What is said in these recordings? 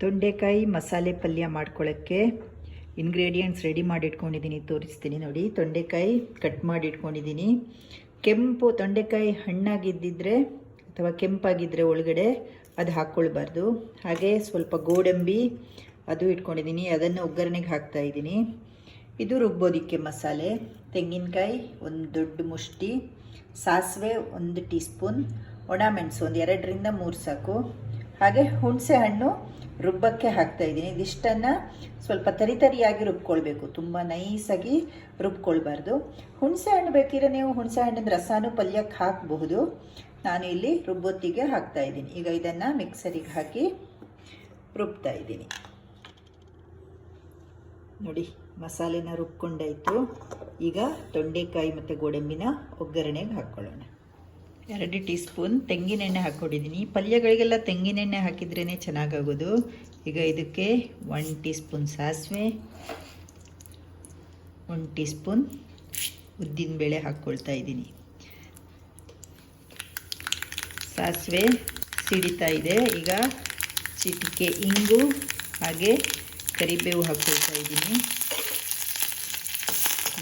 ತೊಂಡೆಕಾಯಿ ಮಸಾಲೆ ಪಲ್ಯ ಮಾಡ್ಕೊಳ್ಳೋಕ್ಕೆ ಇಂಗ್ರೀಡಿಯೆಂಟ್ಸ್ ರೆಡಿ ಮಾಡಿ ಇಟ್ಕೊಂಡಿದ್ದೀನಿ ತೋರಿಸ್ತೀನಿ ನೋಡಿ. ತೊಂಡೆಕಾಯಿ ಕಟ್ ಮಾಡಿ ಇಟ್ಕೊಂಡಿದ್ದೀನಿ ಕೆಂಪು ತೊಂಡೆಕಾಯಿ ಹಣ್ಣಾಗಿದ್ದಿದ್ರೆ ಅಥವಾ ಕೆಂಪಾಗಿದ್ದರೆ ಒಳಗಡೆ ಅದು ಹಾಕ್ಕೊಳ್ಬಾರ್ದು. ಹಾಗೆ ಸ್ವಲ್ಪ ಗೋಡಂಬಿ ಅದು ಇಟ್ಕೊಂಡಿದ್ದೀನಿ. ಅದನ್ನು ಒಗ್ಗರಣೆಗೆ ಹಾಕ್ತಾ ಇದ್ದೀನಿ. ಇದು ರುಬ್ಬೋದಿಕ್ಕೆ ಮಸಾಲೆ. ತೆಂಗಿನಕಾಯಿ ಒಂದು ದೊಡ್ಡ ಮುಷ್ಟಿ, ಸಾಸಿವೆ ಒಂದು ಟೀ ಸ್ಪೂನ್ ಒಣಮೆಣಸು ಒಂದು ಎರಡರಿಂದ ಮೂರು ಸಾಕು. ಹಾಗೆ ಹುಣಸೆ ಹಣ್ಣು ರುಬ್ಬಕ್ಕೆ ಹಾಕ್ತಾ ಇದ್ದೀನಿ. ಇದಿಷ್ಟನ್ನು ಸ್ವಲ್ಪ ತರಿ ತರಿಯಾಗಿ ರುಬ್ಕೊಳ್ಬೇಕು. ತುಂಬ ನೈಸಾಗಿ ರುಬ್ಕೊಳ್ಬಾರ್ದು. ಹುಣಸೆ ಹಣ್ಣು ಬೇಕಿದ್ರೆ ನೀವು ಹುಣಸೆ ಹಣ್ಣಿನ ರಸನೂ ಪಲ್ಯಕ್ಕೆ ಹಾಕಬಹುದು. ನಾನು ಇಲ್ಲಿ ರುಬ್ಬೊತ್ತಿಗೆ ಹಾಕ್ತಾ ಇದ್ದೀನಿ. ಈಗ ಇದನ್ನು ಮಿಕ್ಸರಿಗೆ ಹಾಕಿ ರುಬ್ತಾ ಇದ್ದೀನಿ. ನೋಡಿ, ಮಸಾಲೆನ ರುಬ್ಕೊಂಡಾಯಿತು. ಈಗ ತೊಂಡೆಕಾಯಿ ಮತ್ತು ಗೋಡಂಬಿನ ಒಗ್ಗರಣೆಗೆ ಹಾಕ್ಕೊಳ್ಳೋಣ. ಎರಡು ಟೀ ಸ್ಪೂನ್ ತೆಂಗಿನೆಣ್ಣೆ ಹಾಕ್ಕೊಂಡಿದ್ದೀನಿ. ಪಲ್ಯಗಳಿಗೆಲ್ಲ ತೆಂಗಿನೆಣ್ಣೆ ಹಾಕಿದ್ರೇ ಚೆನ್ನಾಗಾಗೋದು. ಈಗ ಇದಕ್ಕೆ ಒನ್ ಟೀ ಸ್ಪೂನ್ ಸಾಸಿವೆ ಒನ್ ಟೀ ಸ್ಪೂನ್ ಉದ್ದಿನಬೇಳೆ ಹಾಕ್ಕೊಳ್ತಾ ಇದ್ದೀನಿ. ಸಾಸಿವೆ ಸಿಡಿತಾ ಇದೆ. ಈಗ ಚಿಟಿಕೆ, ಇಂಗು, ಹಾಗೆ ಕರಿಬೇವು ಹಾಕ್ಕೊಳ್ತಾ ಇದ್ದೀನಿ.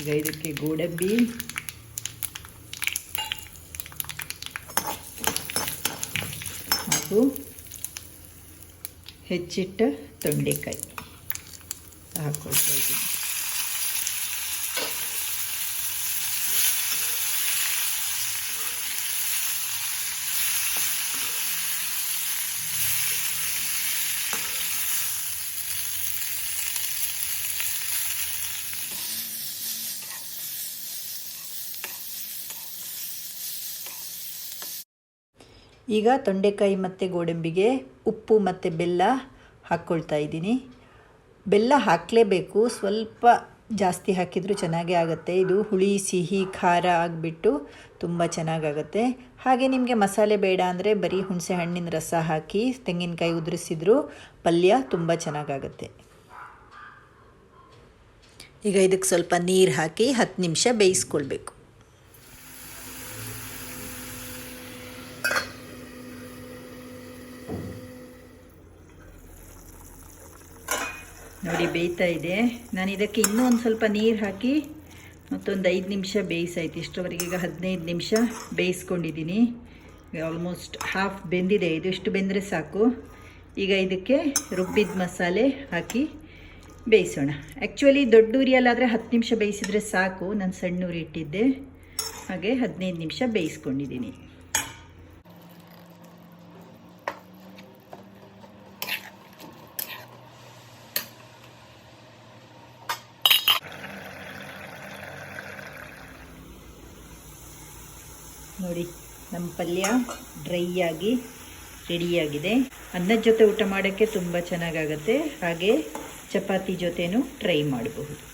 ಈಗ ಇದಕ್ಕೆ ಗೋಡಂಬಿ ಹಾಗೂ ಹೆಚ್ಚಿಟ್ಟ ತೊಂಡೆಕಾಯಿ ಹಾಕ್ಕೊಳ್ತಾ ಇದ್ದೀನಿ. ಈಗ ತೊಂಡೆಕಾಯಿ ಮತ್ತು ಗೋಡಂಬಿಗೆ ಉಪ್ಪು ಮತ್ತು ಬೆಲ್ಲ ಹಾಕ್ಕೊಳ್ತಾ ಇದ್ದೀನಿ. ಬೆಲ್ಲ ಹಾಕಲೇಬೇಕು. ಸ್ವಲ್ಪ ಜಾಸ್ತಿ ಹಾಕಿದರೂ ಚೆನ್ನಾಗೇ ಆಗುತ್ತೆ. ಇದು ಹುಳಿ, ಸಿಹಿ, ಖಾರ ಆಗಿಬಿಟ್ಟು ತುಂಬ ಚೆನ್ನಾಗಾಗತ್ತೆ. ಹಾಗೆ ನಿಮಗೆ ಮಸಾಲೆ ಬೇಡ ಅಂದರೆ ಬರೀ ಹುಣಸೆ ಹಣ್ಣಿನ ರಸ ಹಾಕಿ ತೆಂಗಿನಕಾಯಿ ಉದುರಿಸಿದ್ರೂ ಪಲ್ಯ ತುಂಬ ಚೆನ್ನಾಗಾಗತ್ತೆ. ಈಗ ಇದಕ್ಕೆ ಸ್ವಲ್ಪ ನೀರು ಹಾಕಿ ಹತ್ತು ನಿಮಿಷ ಬೇಯಿಸ್ಕೊಳ್ಬೇಕು. ನೋಡಿ, ಬೇಯ್ತಾ ಇದೆ. ನಾನು ಇದಕ್ಕೆ ಇನ್ನೂ ಒಂದು ಸ್ವಲ್ಪ ನೀರು ಹಾಕಿ ಮತ್ತೊಂದು ಐದು ನಿಮಿಷ ಬೇಯಿಸಾಯ್ತು. ಇಷ್ಟರವರೆಗೆ ಈಗ ಹದಿನೈದು ನಿಮಿಷ ಬೇಯಿಸ್ಕೊಂಡಿದ್ದೀನಿ ಆಲ್ಮೋಸ್ಟ್ ಹಾಫ್ ಬೆಂದಿದೆ. ಇದು ಇಷ್ಟು ಬೆಂದರೆ ಸಾಕು. ಈಗ ಇದಕ್ಕೆ ರುಬ್ಬಿದ ಮಸಾಲೆ ಹಾಕಿ ಬೇಯಿಸೋಣ. ಆ್ಯಕ್ಚುಲಿ ದೊಡ್ಡ ಉರಿಯಲ್ಲಾದರೆ ಹತ್ತು ನಿಮಿಷ ಬೇಯಿಸಿದರೆ ಸಾಕು. ನಾನು ಸಣ್ಣ ಉರಿ ಇಟ್ಟಿದ್ದೆ. ಹಾಗೆ ಹದಿನೈದು ನಿಮಿಷ ಬೇಯಿಸ್ಕೊಂಡಿದ್ದೀನಿ ನೋಡಿ, ನಮ್ಮ ಪಲ್ಯ ಡ್ರೈ ಆಗಿ ರೆಡಿಯಾಗಿದೆ ಅನ್ನದ ಜೊತೆ ಊಟ ಮಾಡೋಕ್ಕೆ ತುಂಬ ಚೆನ್ನಾಗಾಗತ್ತೆ. ಹಾಗೆ ಚಪಾತಿ ಜೊತೆನೂ ಟ್ರೈ ಮಾಡಬಹುದು.